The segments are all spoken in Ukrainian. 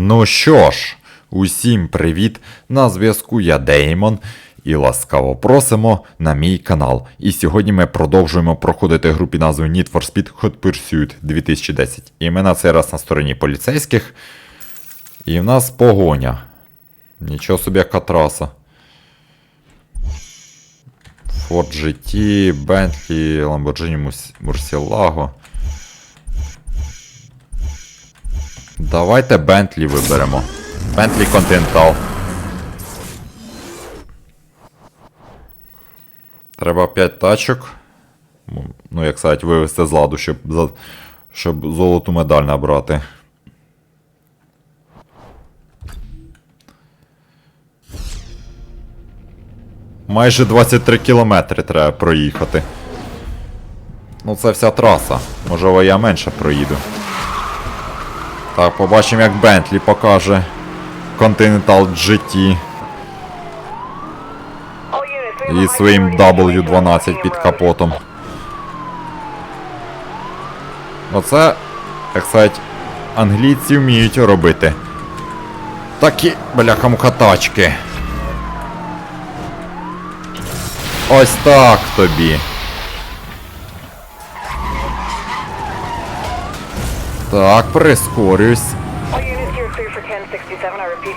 Ну що ж, усім привіт! На зв'язку я Деймон. І ласкаво просимо на мій канал. І сьогодні ми продовжуємо проходити гру під назвою Need for Speed Hot Pursuit 2010. І ми на цей раз на стороні поліцейських. І в нас погоня. Нічого собі яка траса. Ford GT, Bentley, Lamborghini Murcielago. Давайте Бентлі виберемо. Бентлі Continental. Треба 5 тачок. Ну, як сказати, вивести з ладу, щоб, щоб золоту медаль набрати. Майже 23 кілометри треба проїхати. Ну, це вся траса. Можливо, я менше проїду. Так, побачимо, як Бентлі покаже Continental GT і своїм W12 під капотом. Оце, як сказати, англійці вміють робити. Такі, бляха тачки. Ось так тобі. Так, прискорюсь.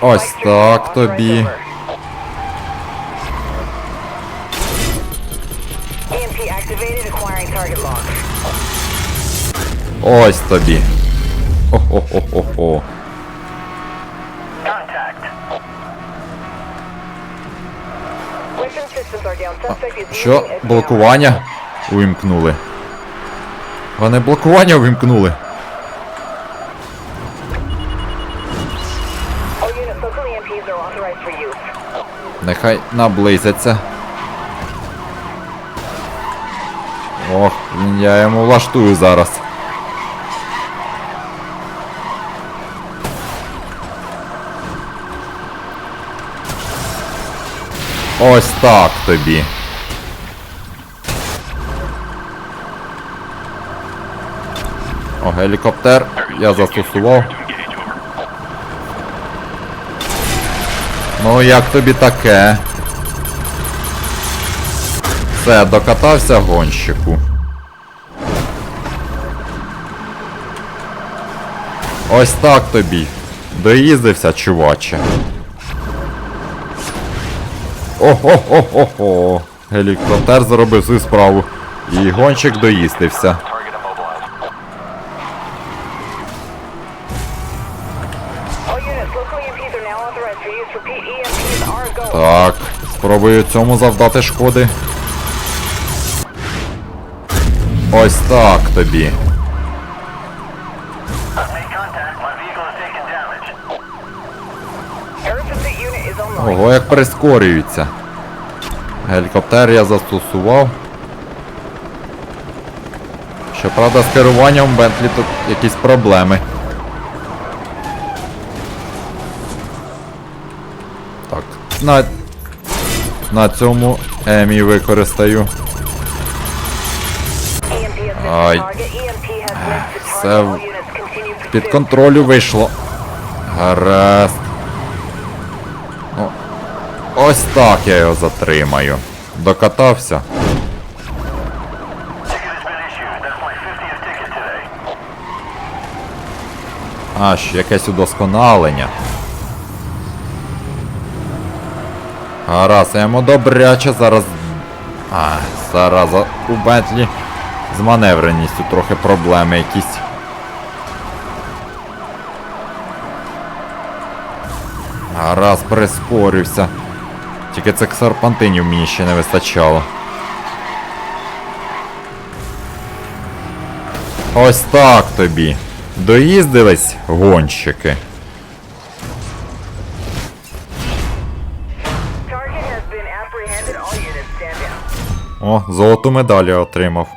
Ось так тобі. Ось тобі. О-хо-хо-хо-хо. Що? Блокування увімкнули. Вони блокування увімкнули. Нехай наблизяться. Ох, я йому влаштую зараз. Ось так тобі. О, гелікоптер я застосував. Ну, як тобі таке? Все, докатався гонщику. Ось так тобі. Доїздився, чуваче. Ого-го-го-го. Гелікоптер зробив свою справу. І гонщик доїстився. Так, спробую цьому завдати шкоди. Ось так тобі. Ого, як прискорюється. Гелікоптер я застосував. Щоправда, з керуванням Бентлі тут якісь проблеми. Так, на, на цьому Емі використаю. Ай. Все Під контролю вийшло. Гаразд. Ну, ось так я його затримаю. Докатався. Аж якесь удосконалення. Гаразд, я йому добряче зараз. А, зараз у Бентлі з маневреністю трохи проблеми якісь. Гаразд, прискорився. Тільки цих серпантинів мені ще не вистачало. Ось так тобі. Доїздились гонщики. О, золоту медаль я отримав.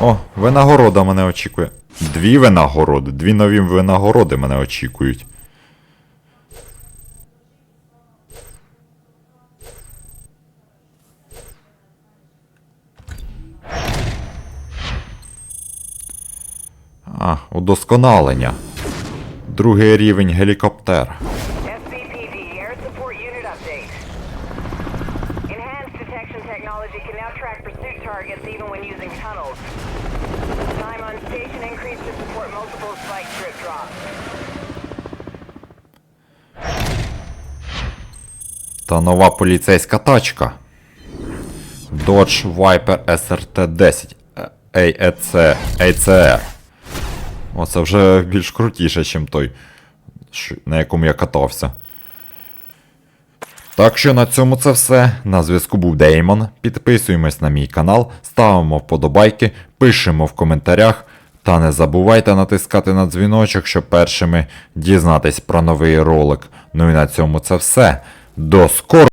О, винагорода мене очікує. Дві винагороди, дві нові винагороди мене очікують. А, удосконалення. Другий рівень гелікоптер. Та нова поліцейська тачка. Dodge Viper SRT-10 AEC ACR. Оце вже більш крутіше, ніж той, на якому я катався. Так що на цьому це все. На зв'язку був Деймон. Підписуємось на мій канал, ставимо вподобайки, пишемо в коментарях. Та не забувайте натискати на дзвіночок, щоб першими дізнатись про новий ролик. Ну і на цьому це все. До скорого!